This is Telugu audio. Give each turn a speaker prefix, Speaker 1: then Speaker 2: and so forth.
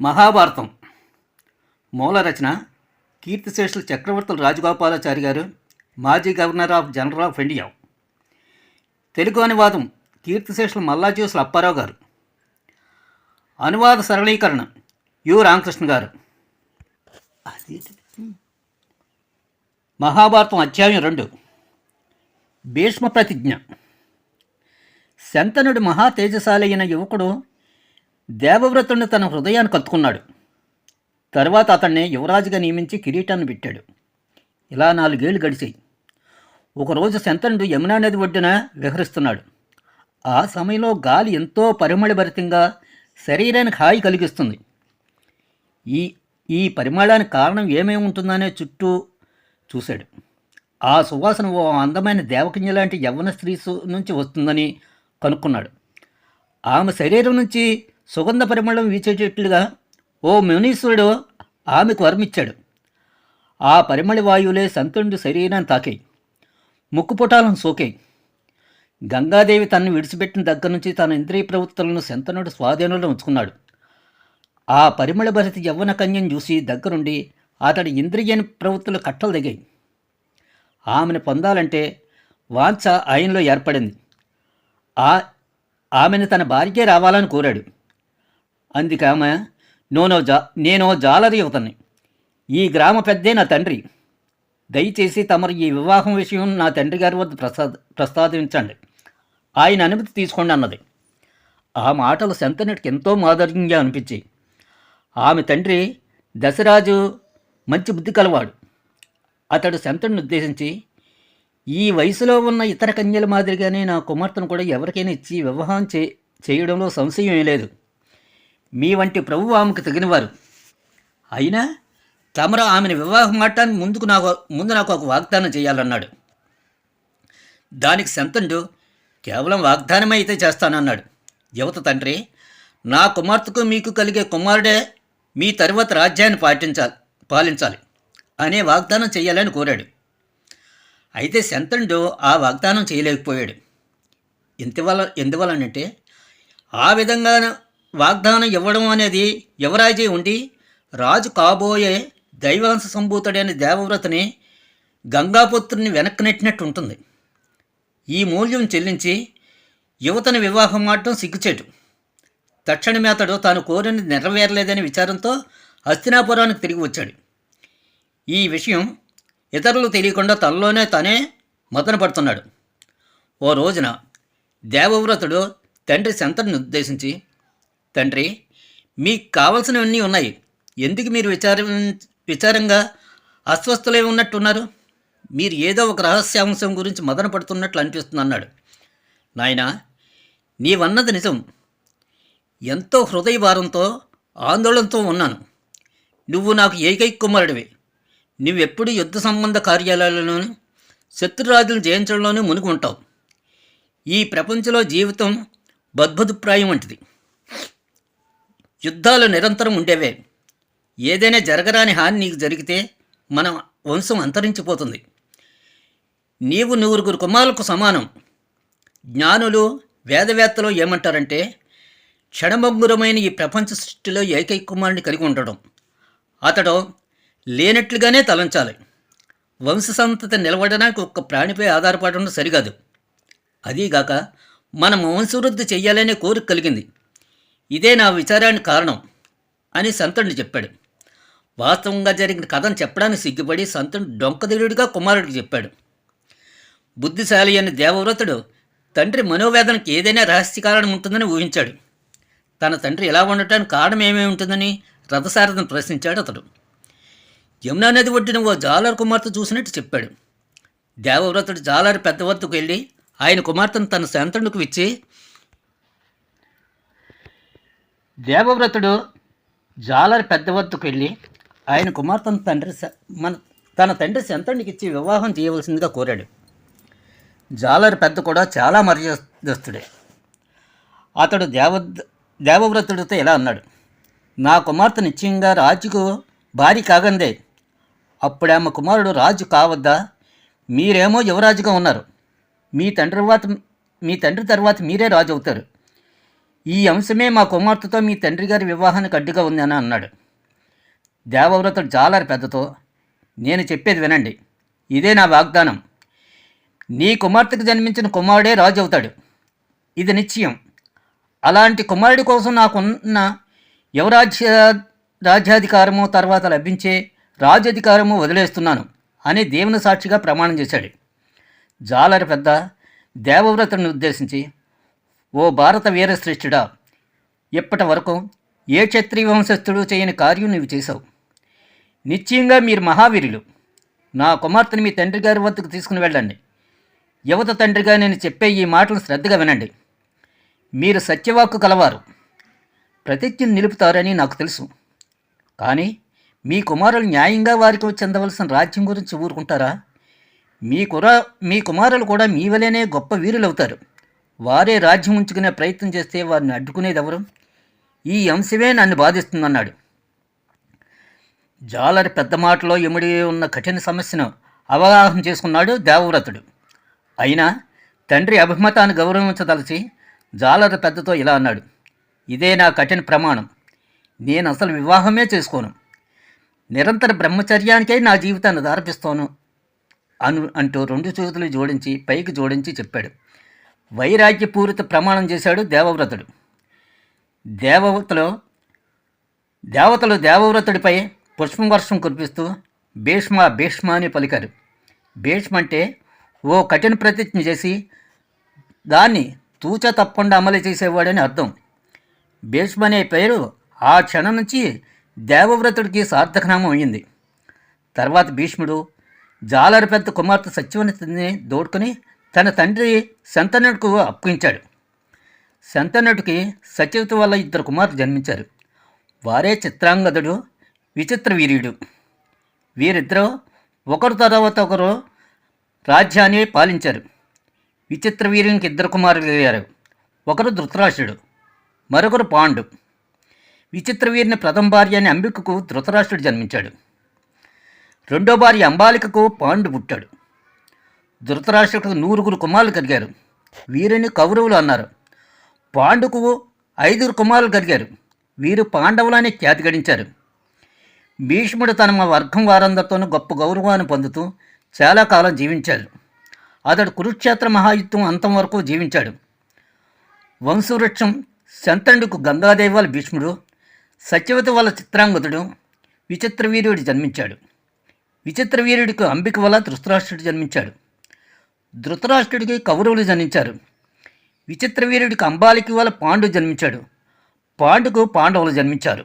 Speaker 1: మహాభారతం. మూల రచన కీర్తిశేషులు చక్రవర్తులు రాజగోపాలాచారి గారు మాజీ governor of general of India. Telugu అనువాదం కీర్తిశేషులు మల్లాజ్యూసులు అప్పారావు గారు. అనువాద సరళీకరణ యు రామకృష్ణ గారు. మహాభారతం అధ్యాయం రెండు. భీష్మ ప్రతిజ్ఞ. శంతనుడు మహా తేజశాలి అయిన యువకుడు దేవవ్రతుడిని తన హృదయాన్ని కత్తుకున్నాడు. తర్వాత అతన్ని యువరాజుగా నియమించి కిరీటాన్ని పెట్టాడు. ఇలా నాలుగేళ్ళు గడిచాయి. ఒకరోజు శంతనుడు యమునా నది ఒడ్డున విహరిస్తున్నాడు. ఆ సమయంలో గాలి ఎంతో పరిమళభరితంగా శరీరానికి హాయి కలిగిస్తుంది. ఈ ఈ పరిమళానికి కారణం ఏమేమి ఉంటుందనే చుట్టూ చూశాడు. ఆ సువాసన ఓ అందమైన దేవకన్య లాంటి యవ్వన స్త్రీ నుంచి వస్తుందని కనుక్కున్నాడు. ఆమె శరీరం నుంచి సుగంధ పరిమళం వీచేటట్లుగా ఓ మునీశ్వరుడు ఆమెకు వరమిచ్చాడు. ఆ పరిమళ వాయువులే సంతుడి శరీరాన్ని తాకాయి ముక్కుపుటాలను సోకాయి గంగాదేవి తనను విడిచిపెట్టిన దగ్గర నుంచి తన ఇంద్రియ ప్రవృత్తులను శంతనుడు స్వాధీనంలో ఉంచుకున్నాడు. ఆ పరిమళ భరిత యవ్వన కన్యను చూసి దగ్గరుండి అతడి ఇంద్రియ ప్రవృత్తులు కట్టలు దిగాయి. ఆమెను పొందాలంటే వాంఛ ఆయనలో ఏర్పడింది. ఆ ఆమెను తన భార్య రావాలని కోరాడు. అందుకు ఆమె నోనో జా నేనో జాలరి యువతని ఈ గ్రామ పెద్దే నా తండ్రి. దయచేసి తమరు ఈ వివాహం విషయం నా తండ్రి గారి వద్ద ప్రసాద ప్రస్తావించండి. ఆయన అనుమతి తీసుకోండి అన్నది. ఆ మాటలు శంతనుడికి ఎంతో మాధుర్యంగా అనిపించాయి. ఆమె తండ్రి దశరాజు మంచి బుద్ధి కలవాడు. అతడు శంతనుని ఉద్దేశించి ఈ వయసులో ఉన్న ఇతర కన్యల మాదిరిగానే నా కుమార్తెను కూడా ఎవరికైనా ఇచ్చి వివాహం చే చేయడంలో సంశయం ఏం లేదు. మీ వంటి ప్రభువు ఆమెకు తగినవారు. అయినా తమరు ఆమెను వివాహం ఆడటానికి ముందుకు నాకు ముందు నాకు ఒక వాగ్దానం చేయాలన్నాడు. దానికి సంతండు కేవలం వాగ్దానమే అయితే చేస్తానన్నాడు. యువత తండ్రి నా కుమార్తెకు మీకు కలిగే కుమారుడే మీ తరువాత రాజ్యాన్ని పాటించాలి పాలించాలి అనే వాగ్దానం చేయాలని కోరాడు. అయితే శంతనుడు ఆ వాగ్దానం చేయలేకపోయాడు. ఎందువల్ల ఎందువలనంటే ఆ విధంగా వాగ్దానం ఇవ్వడం అనేది యువరాజే ఉండి రాజు కాబోయే దైవాంశ సంభూతుడైన దేవవ్రతని గంగాపుత్రుని వెనక్కి నెట్టినట్టు ఉంటుంది. ఈ మూల్యం చెల్లించి యువతని వివాహం ఆడటం సిగ్గుచేటు. తక్షణమే అతడు తాను కోరిని నెరవేరలేదనే విచారంతో హస్తినాపురానికి తిరిగి వచ్చాడు. ఈ విషయం ఇతరులు తెలియకుండా తనలోనే తనే మదనపడుతున్నాడు ఓ రోజున దేవవ్రతుడు తండ్రి శంతనుని ఉద్దేశించి తండ్రి మీకు కావలసినవన్నీ ఉన్నాయి. ఎందుకు మీరు విచార విచారంగా అస్వస్థలే ఉన్నట్టున్నారు? మీరు ఏదో ఒక రహస్యాంశం గురించి మదన పడుతున్నట్లు అనిపిస్తుంది అన్నాడు. నాయనా నీవన్నది నిజం. ఎంతో హృదయ భారంతో ఆందోళనతో ఉన్నాను. నువ్వు నాకు ఏకైక కుమారుడివి. నువ్వెప్పుడు యుద్ధ సంబంధ కార్యాలయాలలోనూ శత్రురాజులను జయించడంలోనూ మునిగి ఉంటావు ఈ ప్రపంచంలో జీవితం బద్భుతప్రాయం వంటిది. యుద్ధాలు నిరంతరం ఉండేవే. ఏదైనా జరగరాని హాని నీకు జరిగితే మన వంశం అంతరించిపోతుంది. నీవు నూరుగురు కుమారులకు సమానం. జ్ఞానులు వేదవేత్తలు ఏమంటారంటే క్షణభంగురమైన ఈ ప్రపంచ సృష్టిలో ఏకైక కుమారుని కలిగి ఉండడం. అతడు లేనట్లుగానే తలంచాలి. వంశ సంతత నిలబడడానికి ఒక్క ప్రాణిపై ఆధారపడడం సరికాదు. అదీగాక మనం వంశవృద్ధి చెయ్యాలనే కోరిక కలిగింది. ఇదే నా విచారానికి కారణం అని సంతుడిని చెప్పాడు. వాస్తవంగా జరిగిన కథను చెప్పడానికి సిగ్గుపడి సంతుడు డొంకదిరుడిగా కుమారుడికి చెప్పాడు. బుద్ధిశాలి అయిన దేవవ్రతుడు తండ్రి మనోవేదనకి ఏదైనా రహస్య కారణం ఉంటుందని ఊహించాడు. తన తండ్రి ఎలా ఉండటానికి కారణం ఏమేమి ఉంటుందని రథసారథను ప్రశ్నించాడు అతడు. యమునా నది ఒడ్డిన ఓ జాలర్ కుమార్తె చూసినట్టు చెప్పాడు. దేవవ్రతుడు జాలర్ పెద్ద వద్దకు వెళ్ళి ఆయన కుమార్తెను తన శాంతనుడికి ఇచ్చి దేవవ్రతుడు జాలరి పెద్ద వద్దకు వెళ్ళి ఆయన కుమార్తెను తండ్రి మన తన తండ్రి శంతనుడికి ఇచ్చి వివాహం చేయవలసిందిగా కోరాడు. జాలరి పెద్ద కూడా చాలా మర్యాదస్తుడే. అతడు దేవ దేవవ్రతుడితో ఇలా అన్నాడు నా కుమార్తె నిశ్చయంగా రాజుకు భారీ కాగందే. అప్పుడు ఆమె కుమారుడు రాజు కావద్దా? మీరేమో యువరాజుగా ఉన్నారు. మీ తండ్రి తర్వాత మీ తండ్రి తర్వాత మీరే రాజు అవుతారు. ఈ అంశమే మా కుమార్తెతో మీ తండ్రి గారి వివాహానికి అడ్డుగా ఉందని అన్నాడు. దేవవ్రతుడు జాలరి పెద్దతో నేను చెప్పేది వినండి. ఇదే నా వాగ్దానం. నీ కుమార్తెకు జన్మించిన కుమారుడే రాజు అవుతాడు. ఇది నిశ్చయం. అలాంటి కుమారుడి కోసం నాకున్న యువరాజ్య రాజ్యాధికారము తర్వాత లభించే రాజ్యాధికారము వదిలేస్తున్నాను అని దేవుని సాక్షిగా ప్రమాణం చేశాడు. జాలరి పెద్ద దేవవ్రతుడిని ఉద్దేశించి ఓ భారత వీరశ్రేష్ఠుడా ఇప్పటి వరకు ఏ క్షత్రియ వంశస్థుడు చేయని కార్యం నీవు చేశావు? నిశ్చయంగా మీరు మహావీరులు. నా కుమార్తెని మీ తండ్రి గారి వద్దకు తీసుకుని వెళ్ళండి. యువత తండ్రిగా నేను చెప్పే ఈ మాటలు శ్రద్ధగా వినండి. మీరు సత్యవాక్కు కలవారు. ప్రతిజ్ఞను నిలుపుతారని నాకు తెలుసు. కానీ మీ కుమారులు న్యాయంగా వారికి చెందవలసిన రాజ్యం గురించి ఊరుకుంటారా? మీ కుర మీ కుమారులు కూడా మీ వలనే గొప్ప వీరులు అవుతారు వారే రాజ్యం ఉంచుకునే ప్రయత్నం చేస్తే వారిని అడ్డుకునేది ఎవరు ఈ అంశమే నన్ను బాధిస్తుందన్నాడు. జాలరి పెద్ద మాటలో ఇమిడి ఉన్న కఠిన సమస్యను అవగాహన చేసుకున్నాడు దేవవ్రతుడు. అయినా తండ్రి అభిమతాన్ని గౌరవించదలిచి జాలరి పెద్దతో ఇలా అన్నాడు. ఇదే నా కఠిన ప్రమాణం. నేను అసలు వివాహమే చేసుకోను. నిరంతర బ్రహ్మచర్యానికే నా జీవితాన్ని దార్పిస్తాను అను అంటూ రెండు చేతులు జోడించి పైకి జోడించి చెప్పాడు. వైరాగ్యపూరిత ప్రమాణం చేశాడు దేవవ్రతుడు. దేవతలో దేవతలు దేవవ్రతుడిపై పుష్పం వర్షం కురిపిస్తూ భీష్మ భీష్మ అని పలికారు. భీష్మ అంటే ఓ కఠిన ప్రతిజ్ఞ చేసి దాన్ని తూచ తప్పకుండా అమలు చేసేవాడని అర్థం. భీష్మ అనే పేరు ఆ క్షణం నుంచి దేవవ్రతుడికి సార్థకనామం అయింది తర్వాత భీష్ముడు జాలరి పెద్ద కుమార్తె సత్యవతిని దోడుకుని తన తండ్రి శంతనటుకు అప్పగించాడు. శంతనుడికి సచివత వల్ల ఇద్దరు కుమారులు జన్మించారు. వారే చిత్రాంగదుడు విచిత్ర వీర్యుడు. వీరిద్దరూ ఒకరు తర్వాత ఒకరు రాజ్యాన్ని పాలించారు. విచిత్ర వీరునికి ఇద్దరు కుమారులు అయ్యారు. ఒకరు ధృతరాష్ట్రుడు మరొకరు పాండు. విచిత్ర వీరిని ప్రథమ భార్య అని అంబికకు ధృతరాష్ట్రుడు జన్మించాడు. రెండో భార్య అంబాలికకు పాండు పుట్టాడు. ధృతరాష్ట్రుడికి నూరుగురు కుమారులు కలిగారు. వీరిని కౌరవులు అన్నారు. పాండుకు ఐదుగురు కుమారులు కలిగారు. వీరు పాండవులని ఖ్యాతి గడించారు. భీష్ముడు తన మా వర్గం వారందరితోనూ గొప్ప గౌరవాన్ని పొందుతూ చాలా కాలం జీవించాడు. అతడు కురుక్షేత్ర మహాయుద్ధం అంతం వరకు జీవించాడు. వంశవృక్షం శంతనుడికు గంగాదేవి భీష్ముడు సత్యవతి వాళ్ళ చిత్రాంగదుడు విచిత్రవీర్యుడు జన్మించాడు. విచిత్రవీర్యుడికి అంబిక వల్ల ధృతరాష్ట్రుడు జన్మించాడు. ధృతరాష్ట్రుడికి కౌరవులు జన్మించారు విచిత్రవీరుడికి అంబాలికి వాళ్ళ పాండు జన్మించాడు. పాండుకు పాండవులు జన్మించారు.